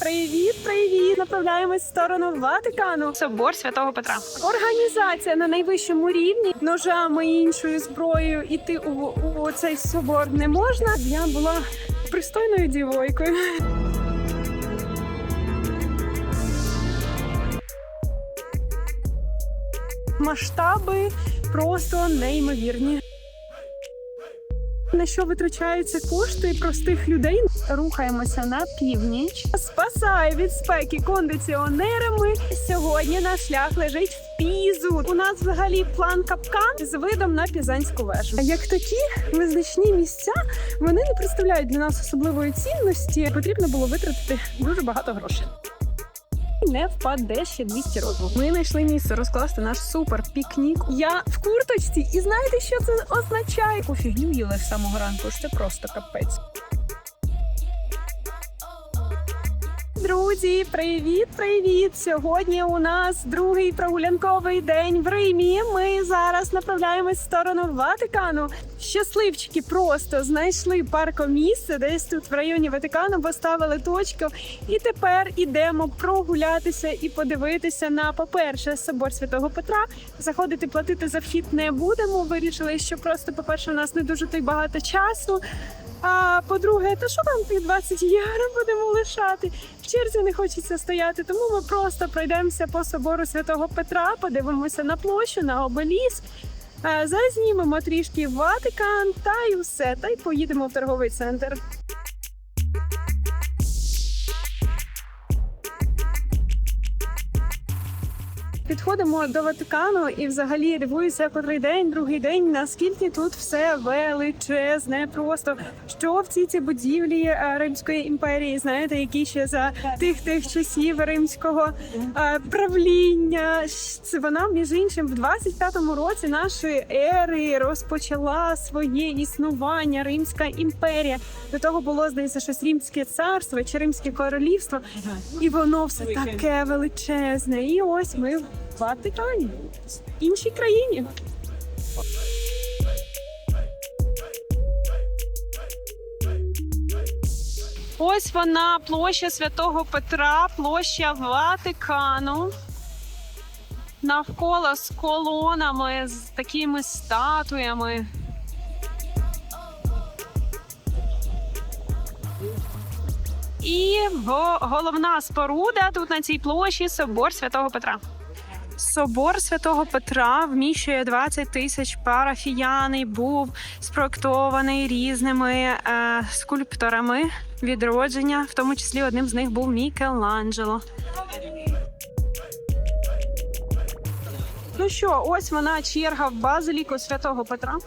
Привіт, привіт! Направляємось в сторону Ватикану. Собор Святого Петра. Організація на найвищому рівні ножами і іншою зброєю іти у, у цей собор не можна. Я була пристойною дівойкою. Масштаби просто неймовірні. На що витрачаються кошти простих людей? Рухаємося на північ. Спасає від спеки кондиціонерами. Сьогодні наш шлях лежить в пізу. У нас взагалі план капкан з видом на пізанську вежу. Як такі визначні місця вони не представляють для нас особливої цінності. Потрібно було витратити дуже багато грошей. Не впаде ще 200 років. Ми знайшли місце розкласти наш супер пікнік. Я в курточці, і знаєте, що це означає? Фігню їли з самого ранку. Це просто капець. Друзі, привіт, привіт! Сьогодні у нас другий прогулянковий день в Римі. Ми зараз направляємось в сторону Ватикану. Щасливчики просто знайшли паркомісце десь тут в районі Ватикану, поставили точку. І тепер ідемо прогулятися і подивитися на, по-перше, собор Святого Петра. Заходити платити за вхід не будемо. Вирішили, що просто, по-перше, у нас не дуже й багато часу. А по-друге, та що там тих 20 євро будемо лишати? В черзі не хочеться стояти, тому ми просто пройдемося по собору Святого Петра, подивимося на площу, на обеліск. е, Зазнімемо трішки Ватикан та й усе, та й поїдемо в торговий центр. Підходимо до Ватикану і взагалі дивуюся котрий день, другий день, наскільки тут все величезне. Просто що в цій цій будівлі е, Римської імперії, знаєте, які ще за тих тих часів римського е, правління. Це вона, між іншим, в 25-му році нашої ери розпочала своє існування Римська імперія. До того було здається щось Римське царство чи Римське королівство, і воно все таке величезне. І ось ми Ватикані, іншій країні. Ось вона, площа Святого Петра, площа Ватикану. Навколо з колонами, з такими статуями. І го- головна споруда тут на цій площі собор Святого Петра. Собор Святого Петра вміщує 20 тисяч парафіян і був спроектований різними е, скульпторами відродження, в тому числі одним з них був Мікеланджело. Ну що, ось вона черга в базиліку Святого Петра.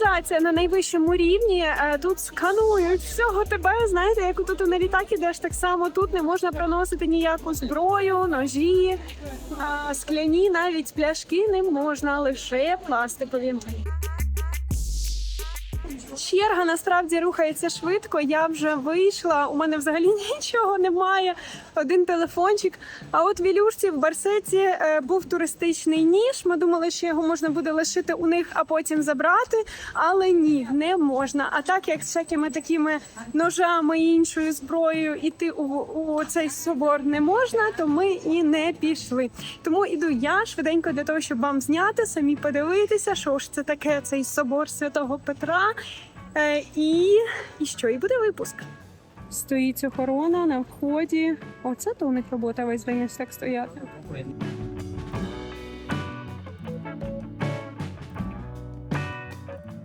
Організація на найвищому рівні Е, тут сканують всього тебе. Знаєте, як тут на літак ідеш, так само тут не можна проносити ніяку зброю, ножі, скляні, навіть пляшки не можна, лише пластикові. Черга насправді рухається швидко. Я вже вийшла. У мене взагалі нічого немає. Один телефончик. А от в Ілюшці в Барсеці е, був туристичний ніж. Ми думали, що його можна буде лишити у них, а потім забрати. Але ні, не можна. А так як з всякими такими ножами і іншою зброєю іти у, у цей собор не можна, то ми і не пішли. Тому іду я швиденько для того, щоб вам зняти, самі подивитися, що ж це таке цей собор Святого Петра. Е, і, і що? І буде випуск. Стоїть охорона на вході. Оце то у них робота весь день ось так стояти.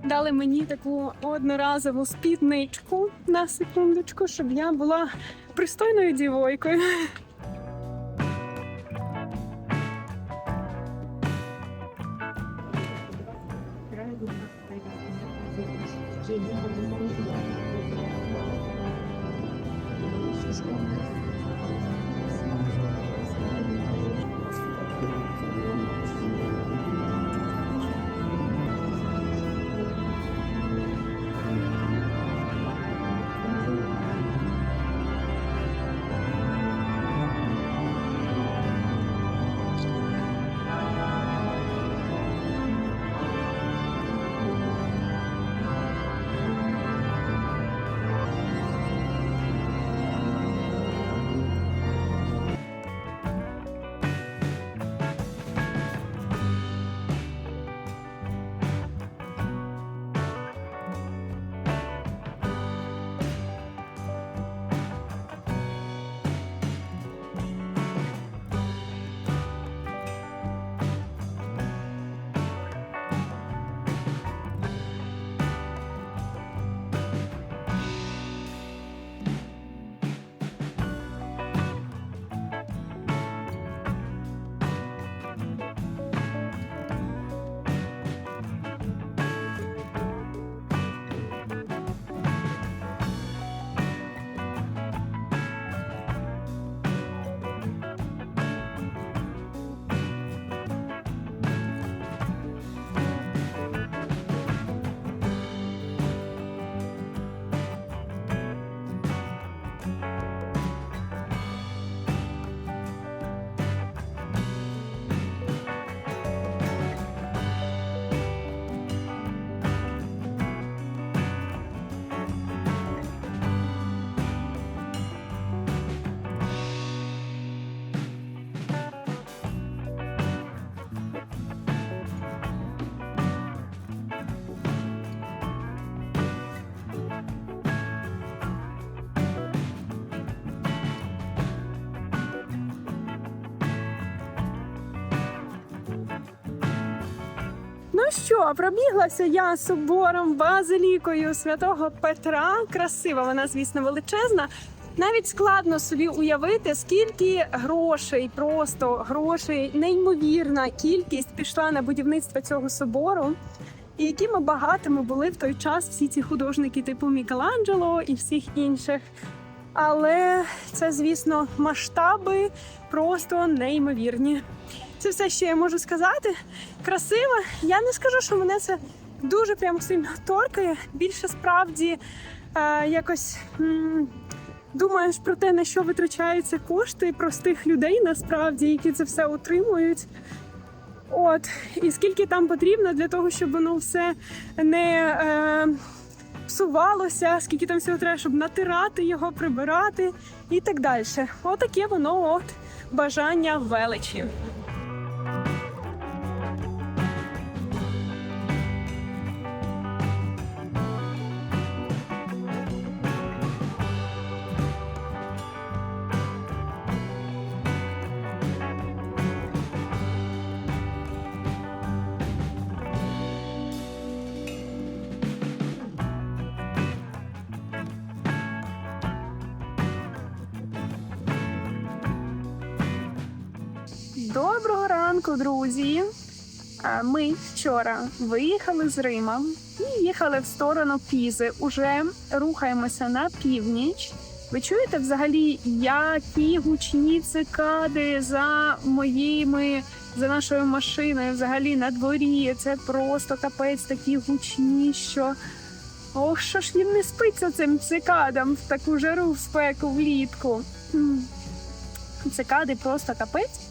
Дали мені таку одноразову спідничку на секундочку, щоб я була пристойною дівойкою. Ну що, пробіглася я собором базилікою святого Петра. Красива вона, звісно, величезна. Навіть складно собі уявити, скільки грошей, просто грошей, неймовірна кількість пішла на будівництво цього собору. І якими багатими були в той час всі ці художники, типу Мікеланджело і всіх інших. Але це, звісно, масштаби просто неймовірні. Це все, що я можу сказати. Красиво. Я не скажу, що мене це дуже прям сильно торкає. Більше справді е, якось м, думаєш про те, на що витрачаються кошти простих людей, насправді, які це все утримують. От, і скільки там потрібно для того, щоб воно все не е, псувалося, скільки там всього треба, щоб натирати його, прибирати і так далі. Отаке воно от бажання величі. Доброго ранку, друзі! Ми вчора виїхали з Рима і їхали в сторону Пізи. Уже рухаємося на північ. Ви чуєте взагалі, які гучні цикади за моїми за нашою машиною, взагалі на дворі. Це просто капець такі гучні, що ох, що ж їм не спиться цим цикадам в таку жару, в спеку влітку. Цикади просто капець.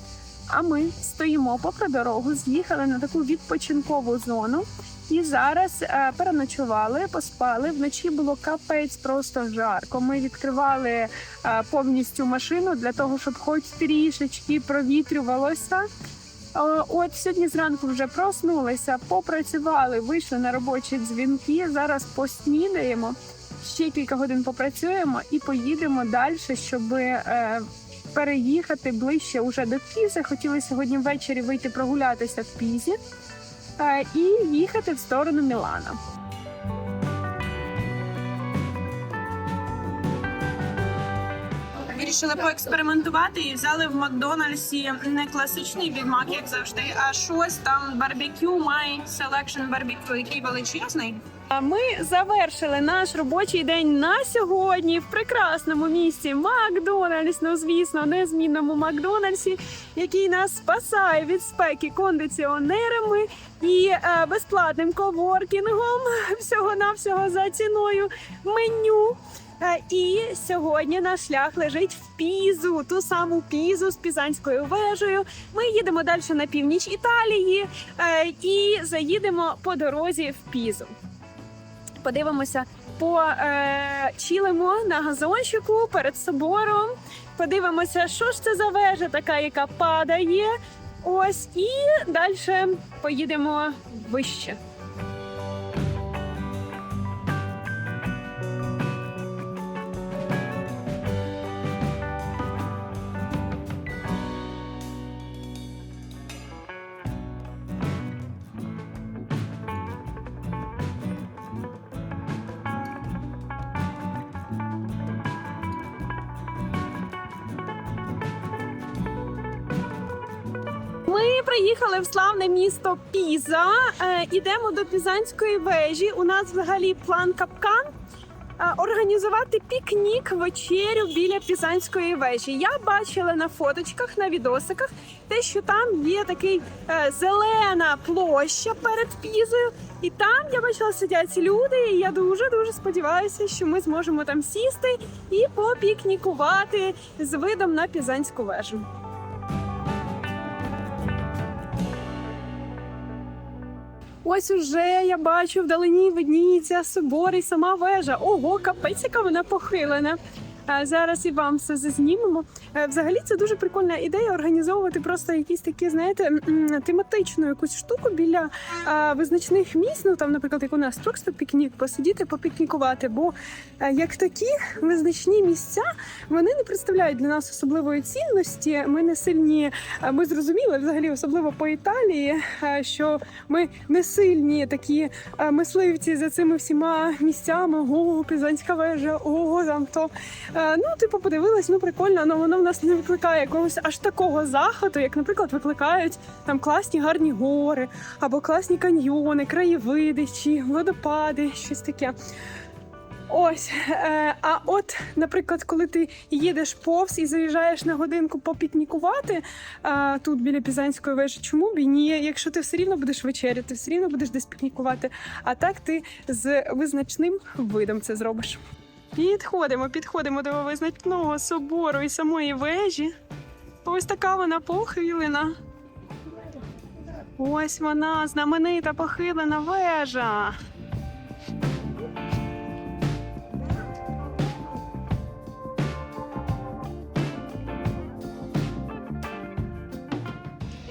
А ми стоїмо попри дорогу, з'їхали на таку відпочинкову зону. І зараз е, переночували, поспали. Вночі було капець просто жарко. Ми відкривали е, повністю машину для того, щоб хоч трішечки провітрювалося. От сьогодні зранку вже проснулися, попрацювали, вийшли на робочі дзвінки. Зараз поснідаємо, ще кілька годин попрацюємо і поїдемо далі, щоб е, переїхати ближче уже до Пізи. Хотіли сьогодні ввечері вийти прогулятися в Пізі е, і їхати в сторону Мілана. Вирішили поекспериментувати і взяли в Макдональдсі не класичний бігмак, як завжди, а щось там барбекю, май селекшн барбекю, який величезний. А Ми завершили наш робочий день на сьогодні в прекрасному місці Макдональдс. Ну звісно, незмінному Макдональдсі, який нас спасає від спеки кондиціонерами і е, безплатним коворкінгом всього навсього за ціною меню. Е, І сьогодні наш шлях лежить в Пізу, ту саму Пізу з Пізанською вежею. Ми їдемо далі на північ Італії е, і заїдемо по дорозі в Пізу. Подивимося, почілимо на газончику перед собором. Подивимося, що ж це за вежа, така, яка падає. Ось і далі поїдемо вище. Славне місто Піза. Е, ідемо до Пізанської вежі. У нас взагалі план капкан. е, Організувати пікнік вечерю біля Пізанської вежі. Я бачила на фоточках, на відосиках, те, що там є такий е, зелена площа перед Пізою, і там я бачила сидять люди. І я дуже дуже сподіваюся, що ми зможемо там сісти і попікнікувати з видом на Пізанську вежу. Ось уже я бачу вдалині видніється собор і сама вежа. Ого, капець, яка вона похилена. Зараз і вам все зазнімемо. Е, Взагалі це дуже прикольна ідея організовувати просто якісь такі, знаєте, тематичну якусь штуку біля визначних місць. Ну там, наприклад, як у нас просто пікнік, посидіти, попікнікувати. Бо е, як такі визначні місця вони не представляють для нас особливої цінності. Ми не сильні. Ми зрозуміли взагалі, особливо по Італії, е, що ми не сильні такі мисливці за цими всіма місцями. О, Пізанська вежа, о, там то. Е, Ну, типу, подивилась, ну прикольно, але воно в нас не викликає якогось аж такого захвату, як, наприклад, викликають там класні гарні гори або класні каньйони, краєвиди чи водопади, щось таке. Ось, е, а от, наприклад, коли ти їдеш повз і заїжджаєш на годинку попікнікувати е, тут біля Пізанської вежі, чому б і ні? Якщо ти все рівно будеш вечеряти, все рівно будеш десь пікнікувати. А так ти з визначним видом це зробиш. Підходимо, підходимо до визначного собору і самої вежі. Ось така вона похилена. Ось вона, знаменита похилена вежа.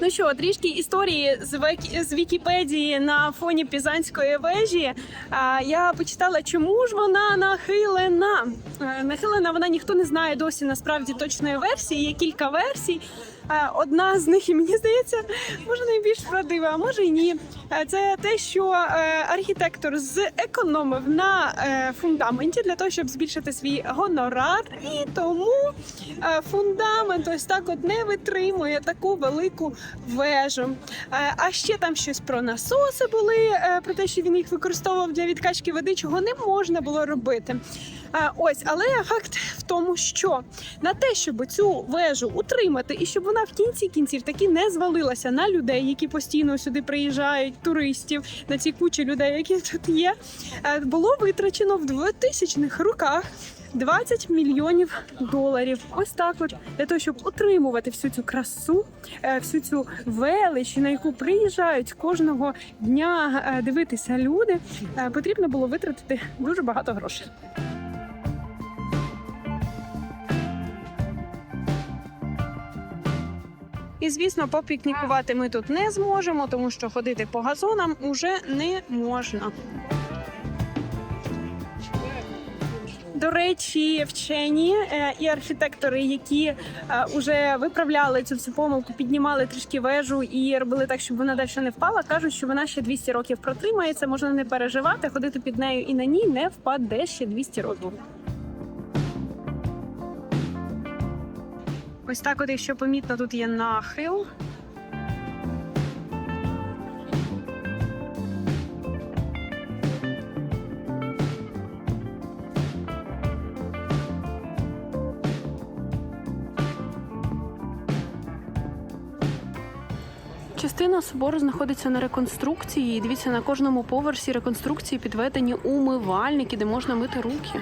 Ну що, трішки історії з, Век- з Вікіпедії на фоні Пізанської вежі. А, я почитала, чому ж вона нахилена. Нахилена вона ніхто не знає досі насправді точної версії. Є кілька версій. Одна з них, і мені здається, може найбільш правдива, а може і ні. Е, Це те, що е, архітектор зекономив на е, фундаменті для того, щоб збільшити свій гонорар, і тому фундамент ось так от не витримує таку велику вежу. А ще там щось про насоси були, про те, що він їх використовував для відкачки води, чого не можна було робити. Ось, але факт в тому, що на те, щоб цю вежу утримати, і щоб вона в кінці кінців таки не звалилася на людей, які постійно сюди приїжджають, туристів, на ці кучі людей, які тут є, е, було витрачено в 2000-х роках 20 мільйонів доларів. Ось так, от для того, щоб утримувати всю цю красу, е, всю цю велич, на яку приїжджають кожного дня е, дивитися люди, потрібно було витратити дуже багато грошей. І звісно, попікнікувати ми тут не зможемо, тому що ходити по газонам уже не можна. До речі, вчені е, і архітектори, які вже виправляли цю всю помилку, піднімали трішки вежу і робили так, щоб вона далі не впала, кажуть, що вона ще 200 років протримається, можна не переживати, ходити під нею і на ній не впаде ще 200 років. Ось так, от, якщо помітно, тут є нахил. Частина собору знаходиться на реконструкції. І Дивіться, на кожному поверсі реконструкції підведені умивальники, де можна мити руки.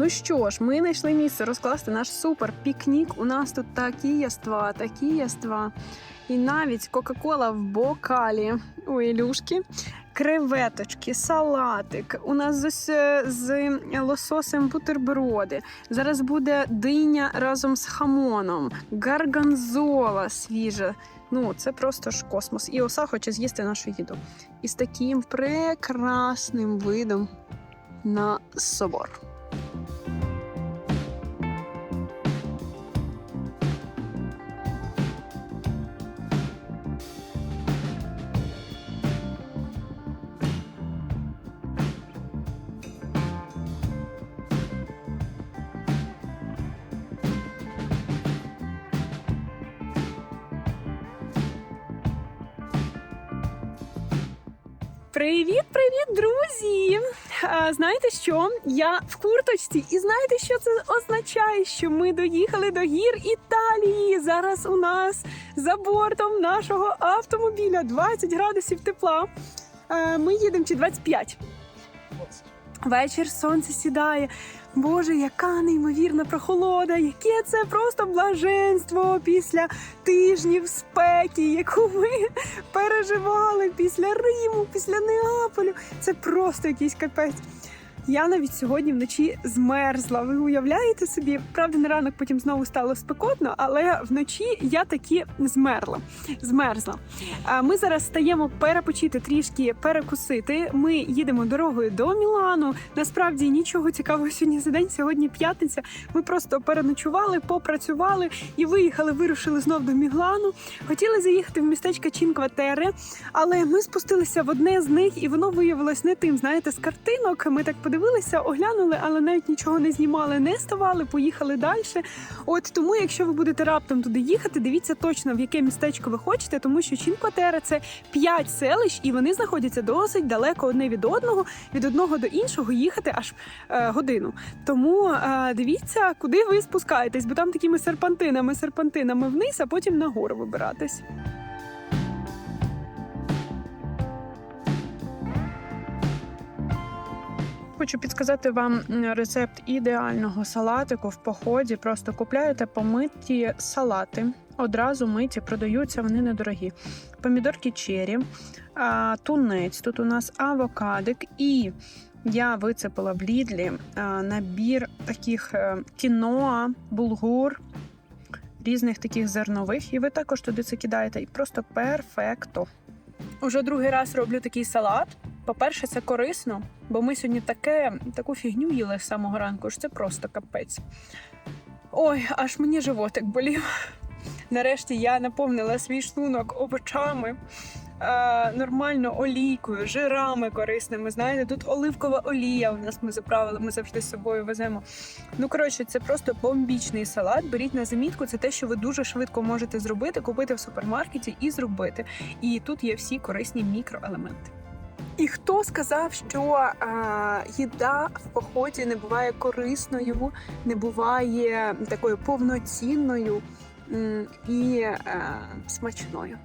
Ну що ж, ми знайшли місце розкласти наш супер пікнік. У нас тут такі яства, такі яства. І навіть Кока-Кола в бокалі у Ілюшки, креветочки, салатик. У нас з, з лососем бутерброди. Зараз буде диня разом з хамоном, гарганзола свіжа. Ну, це просто ж космос. І оса хоче з'їсти нашу їду. І з таким прекрасним видом на собор. Знаєте що? Я в курточці, і знаєте, що це означає? Що ми доїхали до гір Італії. Зараз у нас за бортом нашого автомобіля 20 градусів тепла. Ми їдемо чи 25. Вечір сонце сідає. Боже, яка неймовірна прохолода, яке це просто блаженство після тижнів спеки, яку ми переживали після Риму, після Неаполю. Це просто якийсь капець. Я навіть сьогодні вночі змерзла. Ви уявляєте собі? Правда, на ранок потім знову стало спекотно, але вночі я таки змерла. Змерзла. Ми зараз стаємо перепочити трішки перекусити. Ми їдемо дорогою до Мілану. Насправді нічого цікавого сьогодні за день. Сьогодні п'ятниця. Ми просто переночували, попрацювали і виїхали. Вирушили знов до Мілану. Хотіли заїхати в містечко Чінкватере, але ми спустилися в одне з них, і воно виявилось не тим. Знаєте, з картинок ми так подивилися, оглянули, але навіть нічого не знімали, не ставали, поїхали далі. От тому, якщо ви будете раптом туди їхати, дивіться точно в яке містечко ви хочете, тому що Чінкватера це п'ять селищ, і вони знаходяться досить далеко одне від одного. Від одного до іншого їхати аж е, годину. Тому е, дивіться, куди ви спускаєтесь, бо там такими серпантинами, серпантинами вниз, а потім нагору вибиратись. Хочу підказати вам рецепт ідеального салатику в поході. Просто купляєте помиті салати. Одразу миті продаються, вони недорогі. Помідорки чері, тунець. Тут у нас авокадик і я вицепила в лідлі набір таких е, кіноа, булгур, різних таких зернових. І ви також туди це кидаєте. І просто перфекто. Уже другий раз роблю такий салат. По-перше, це корисно, бо ми сьогодні таке, таку фігню їли з самого ранку, що це просто капець. Ой, аж мені животик болів. Нарешті я наповнила свій шлунок овочами, е, нормально олійкою, жирами корисними. Знаєте, тут оливкова олія у нас ми заправили, ми завжди з собою веземо. Ну, коротше, це просто бомбічний салат. Беріть на замітку, це те, що ви дуже швидко можете зробити, купити в супермаркеті і зробити. І тут є всі корисні мікроелементи. І хто сказав, що а, їда в поході не буває корисною, не буває такою повноцінною і а, смачною?